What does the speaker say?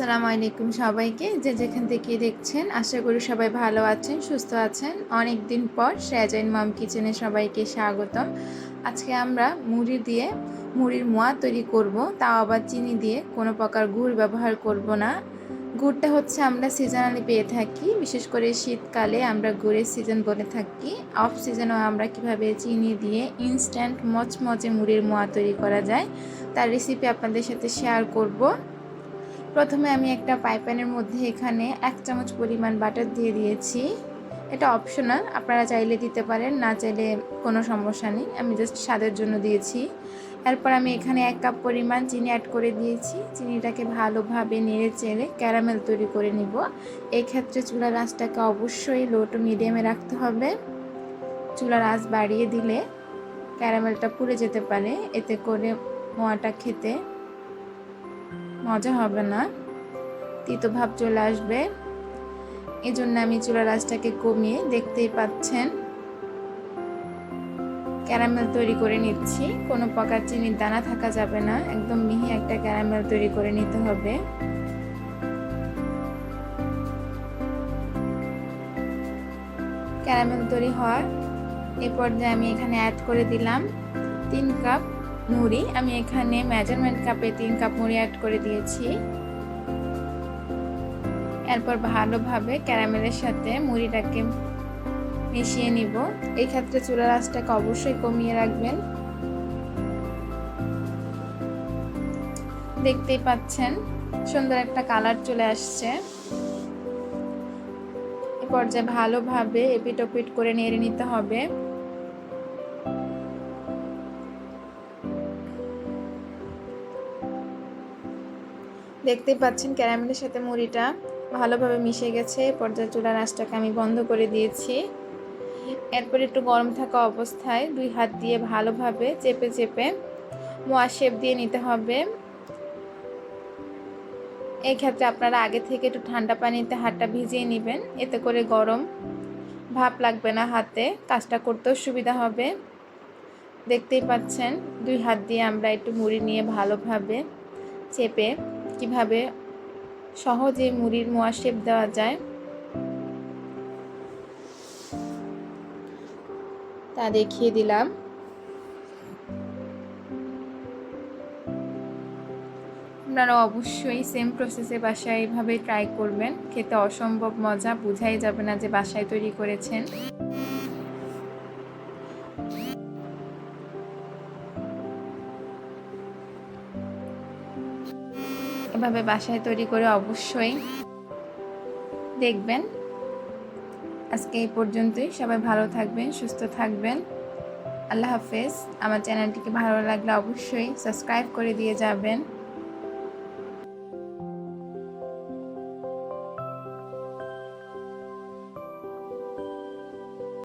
আসসালামু আলাইকুম সবাইকে। যে যেখান থেকে দেখছেন, আশা করি সবাই ভালো আছেন, সুস্থ আছেন। অনেক দিন পর শ্রেজাইন মাম কিচেনে সবাইকে স্বাগতম। আজকে আমরা মুড়ি দিয়ে মুড়ির মোয়া তৈরি করব। তাও আবার চিনি দিয়ে কোনো প্রকার গুড় ব্যবহার করব না। গুড়টা হচ্ছে আমরা সিজনালি পেয়ে থাকি। বিশেষ করে শীতকালে আমরা গুড়ের সিজন বলে থাকি। অফ সিজনেও আমরা কীভাবে চিনি দিয়ে ইনস্ট্যান্ট মচমচে মুড়ির মোয়া তৈরি করা যায়, তার রেসিপি আপনাদের সাথে শেয়ার করব। প্রথমে আমি একটা পাইপ্যানের মধ্যে এখানে এক চামচ পরিমাণ বাটার দিয়ে দিয়েছি। এটা অপশনাল আপনারা চাইলে দিতে পারেন, না চাইলে কোনো সমস্যা নেই। আমি জাস্ট স্বাদের জন্য দিয়েছি। এরপর আমি এখানে এক কাপ পরিমাণ চিনি অ্যাড করে দিয়েছি। চিনিটাকে ভালোভাবে নেড়ে চেড়ে ক্যারামেল তৈরি করে নিব। এই ক্ষেত্রে চুলার আঁচটাকে অবশ্যই লো টু মিডিয়ামে রাখতে হবে। চুলার আঁচ বাড়িয়ে দিলে ক্যারামেলটা পুড়ে যেতে পারে। এতে করে মোয়াটা খেতে মজা হবে না? তিতো ভাব চলে আসবে। এই জন্য আমি চুলা আঁচটাকে কমিয়ে দেখতেই পাচ্ছেন, ক্যারামেল তৈরি করে নিচ্ছি। কোনো প্রকার চিনির দানা থাকা যাবে না। একদম মিহি একটা ক্যারামেল তৈরি করে নিতে হবে। ক্যারামেল তৈরি হওয়ার এই পর্যায়ে আমি এখানে অ্যাড করে দিলাম তিন কাপ মুড়ি আমি এখানে মেজারমেন্ট কাপে তিন কাপ মুড়ি অ্যাড করে দিয়েছি। এরপর ভালোভাবে ক্যারামেলের সাথে মুড়িটাকে মিশিয়ে নিব। এই ক্ষেত্রে চুলার আঁচটাকে অবশ্যই কমিয়ে রাখবেন। দেখতেই পাচ্ছেন, সুন্দর একটা কালার চলে আসছে। এ পর্যায়ে ভালোভাবে এপিট ওপিট করে নেড়ে নিতে হবে। দেখতেই পাচ্ছেন ক্যারামেলের সাথে মুড়িটা ভালোভাবে মিশে গেছে। পর্যায়ে চুলার আঁচটাকে আমি বন্ধ করে দিয়েছি। এরপর একটু গরম থাকা অবস্থায় দুই হাত দিয়ে ভালোভাবে চেপে চেপে মোয়া শেপ দিয়ে নিতে হবে। এই ক্ষেত্রে আপনারা আগে থেকে একটু ঠান্ডা পানিতে হাতটা ভিজিয়ে নেবেন। এতে করে গরম ভাপ লাগবে না হাতে, কাজটা করতেও সুবিধা হবে। দেখতেই পাচ্ছেন দুই হাত দিয়ে আমরা একটু মুড়ি নিয়ে ভালোভাবে চেপে কীভাবে সহজে মুড়ির মোয়া শেপ দেওয়া যায় তা দেখিয়ে দিলাম। আপনারা অবশ্যই সেম প্রসেসে বাসায় এইভাবে ট্রাই করবেন। খেতে অসম্ভব মজা, বোঝাই যাবে না যে বাসায় তৈরি করেছেন। এভাবে বাসায় তৈরি করে অবশ্যই দেখবেন। আজকে এই পর্যন্তই। সবাই ভালো থাকবেন, সুস্থ থাকবেন। আল্লাহ হাফেজ। আমার চ্যানেলটিকে ভালো লাগলে অবশ্যই সাবস্ক্রাইব করে দিয়ে যাবেন।